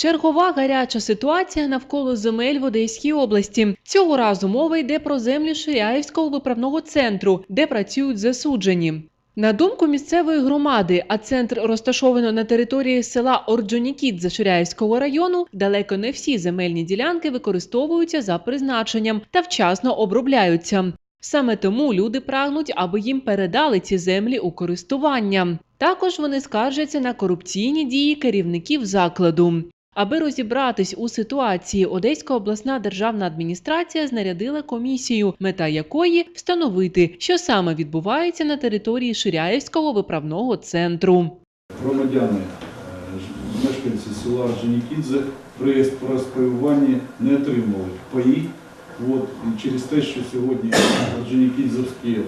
Чергова гаряча ситуація навколо земель в Одеській області. Цього разу мова йде про землі Ширяївського виправного центру, де працюють засуджені. На думку місцевої громади, а центр розташовано на території села Орджонікідзе Ширяївського району, далеко не всі земельні ділянки використовуються за призначенням та вчасно обробляються. Саме тому люди прагнуть, аби їм передали ці землі у користування. Також вони скаржаться на корупційні дії керівників закладу. Аби розібратись у ситуації, Одеська обласна державна адміністрація знарядила комісію, мета якої встановити, що саме відбувається на території Ширяївського виправного центру. Громадяни, е, мешканці села Женікідзе при розпаюванні не отримали паї. От, через те, що сьогодні Женікідзевський е,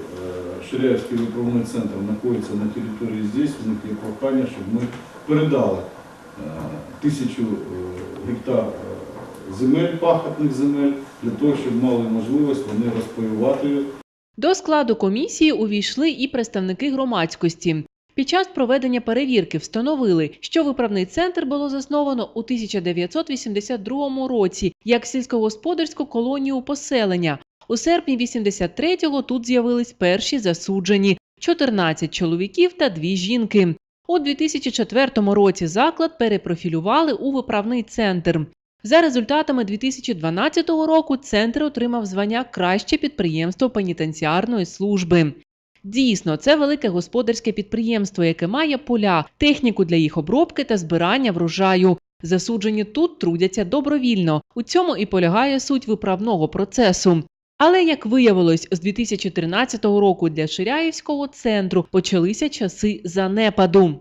Ширяївський виправний центр знаходиться на території здесь, є прохання, щоб ми передали тисячу е, гектар е, земель, пахотних земель, для того, щоб мали можливість вони розпаювати До складу комісії увійшли і представники громадськості. Під час проведення перевірки встановили, що виправний центр було засновано у 1982 році як сільськогосподарську колонію поселення. У серпні 83-го тут з'явились перші засуджені 14 чоловіків та дві жінки. У 2004 році заклад перепрофілювали у виправний центр. За результатами 2012 року центр отримав звання Краще підприємство пенітенціарної служби. Дійсно, це велике господарське підприємство, яке має поля, техніку для їх обробки та збирання врожаю. Засуджені тут трудяться добровільно. У цьому і полягає суть виправного процесу. Але як виявилось, з 2013 року для Ширяївського центру почалися часи занепаду.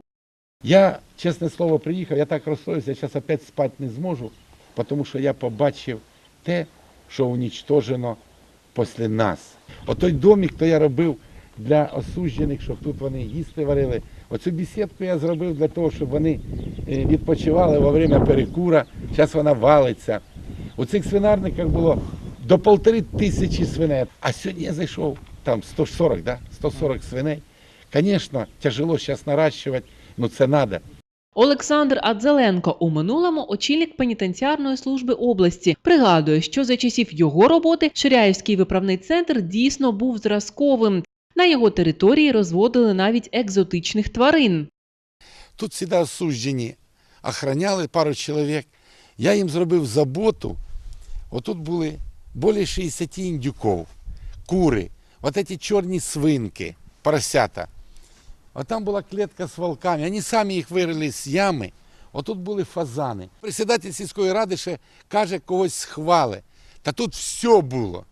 Я, чесне слово, приїхав, я так розстроївся, зараз опять спати не зможу, тому що я побачив те, що унічтожено після нас. Отой домик, то я робив для осуджених, щоб тут вони їсти варили. Оцю бесідку я зробив для того, щоб вони е, відпочивали во время перекура. Зараз вона валиться. У цих свинарниках було до полтори тисячі свиней. А сьогодні я зайшов, там 140, да? 140 свиней. Звісно, тяжело зараз наращувати, ну це треба. Олександр Адзеленко у минулому очільник пенітенціарної служби області пригадує, що за часів його роботи Ширяївський виправний центр дійсно був зразковим. На його території розводили навіть екзотичних тварин. Тут завжди осуджені, охраняли пару чоловік. Я їм зробив заботу. Отут були більше 60 індюків, кури, от ці чорні свинки, поросята. А там була клітка з волками. Вони самі їх вирили з ями. Отут були фазани. Председатель сільської ради ще каже, когось схвали. Та тут все було.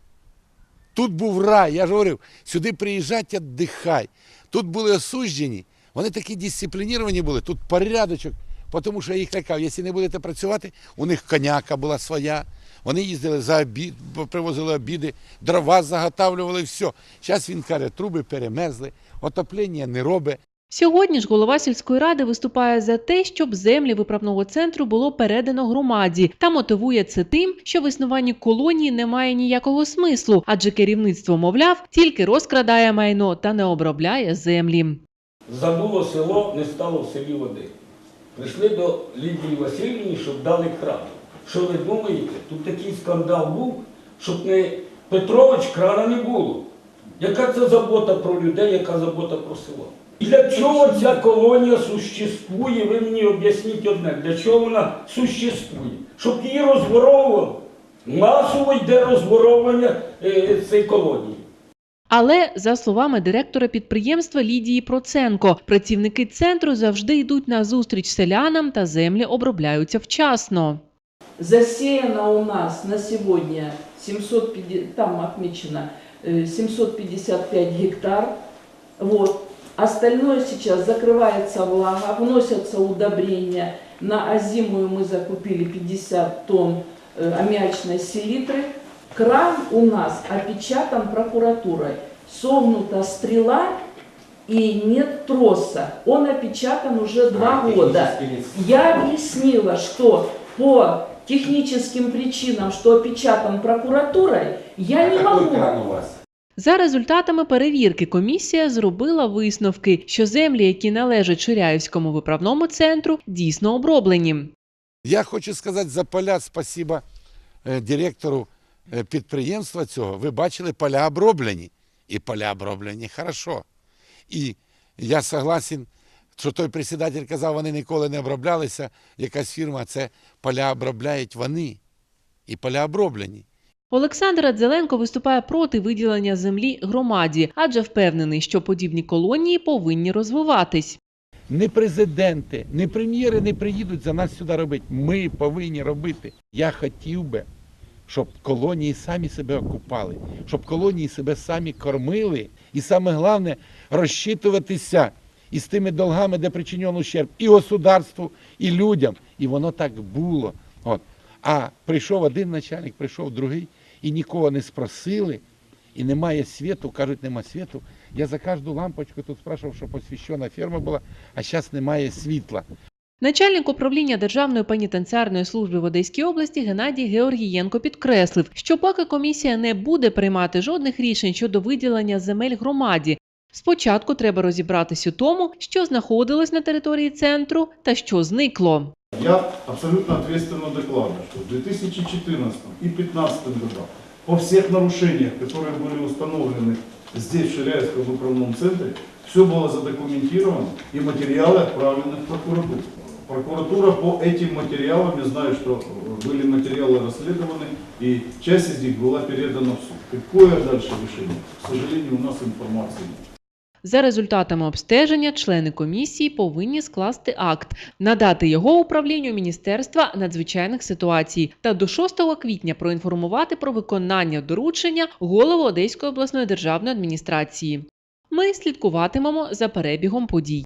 Тут був рай. Я ж говорив, сюди приїжджать, віддихай. Тут були осуджені. Вони такі дисциплініровані були, тут порядочок. Тому що я їх лякав, якщо не будете працювати, у них коняка була своя. Вони їздили за обід, привозили обіди, дрова заготавлювали, все. Зараз він каже, труби перемерзли, отоплення не робить. Сьогодні ж голова сільської ради виступає за те, щоб землі виправного центру було передано громаді та мотивує це тим, що в існуванні колонії немає ніякого смислу, адже керівництво, мовляв, тільки розкрадає майно та не обробляє землі. Забуло село, не стало в селі води. Прийшли до Лідії Васильівни, щоб дали кран. Що ви думаєте? Тут такий скандал був, щоб не Петрович крана не було. Яка це забота про людей, яка забота про село? І для чого ця колонія существує? Ви мені об'ясніть одне, для чого вона существує? Щоб її розворовували. Масово йде розворовування е, цієї колонії. Але за словами директора підприємства Лідії Проценко, працівники центру завжди йдуть на зустріч селянам та землі обробляються вчасно. Засеяно у нас на сегодня 750, там отмечено э, 755 гектар. Вот. Остальное сейчас закрывается влага, вносятся удобрения. На озимую мы закупили 50 тонн э, аммиачной селитры. Кран у нас опечатан прокуратурой. Согнута стрела и нет троса. Он опечатан уже два года. Я объяснила, что по техническим причинам, что опечатан прокуратурой, я не могу. у вас? За результатами перевірки комісія зробила висновки, що землі, які належать Ширяївському виправному центру, дійсно оброблені. Я хочу сказати за поля спасіба е, директору підприємства цього. Ви бачили, поля оброблені. І поля оброблені хорошо. І я согласен, що той председатель казав, вони ніколи не оброблялися. Якась фірма, це поля обробляють вони. І поля оброблені. Олександр Адзеленко виступає проти виділення землі громаді, адже впевнений, що подібні колонії повинні розвиватись. Ні президенти, ні прем'єри не приїдуть за нас сюди робити. Ми повинні робити. Я хотів би, щоб колонії самі себе окупали, щоб колонії себе самі кормили. І саме головне розчитуватися із тими долгами, де причинен ущерб і государству, і людям. І воно так було. От. А прийшов один начальник, прийшов другий, і нікого не спросили, і немає світу, кажуть, нема світу. Я за кожну лампочку тут спрашивав, щоб освіщена ферма була, а зараз немає світла. Начальник управління Державної пенітенціарної служби в Одеській області Геннадій Георгієнко підкреслив, що поки комісія не буде приймати жодних рішень щодо виділення земель громаді, спочатку треба розібратись у тому, що знаходилось на території центру та що зникло. Я абсолютно ответственно докладываю, что в 2014 и 2015 годах по всех нарушениях, которые были установлены здесь, в Ширяевском управном центре, все было задокументировано и материалы отправлены в прокуратуру. Прокуратура по этим материалам, я знаю, что э, были материалы расследованы, и часть из них была передана в суд. Какое дальше решение? К сожалению, у нас информации нет. За результатами обстеження члени комісії повинні скласти акт, надати його управлінню Міністерства надзвичайних ситуацій та до 6 квітня проінформувати про виконання доручення голову Одеської обласної державної адміністрації. Ми слідкуватимемо за перебігом подій.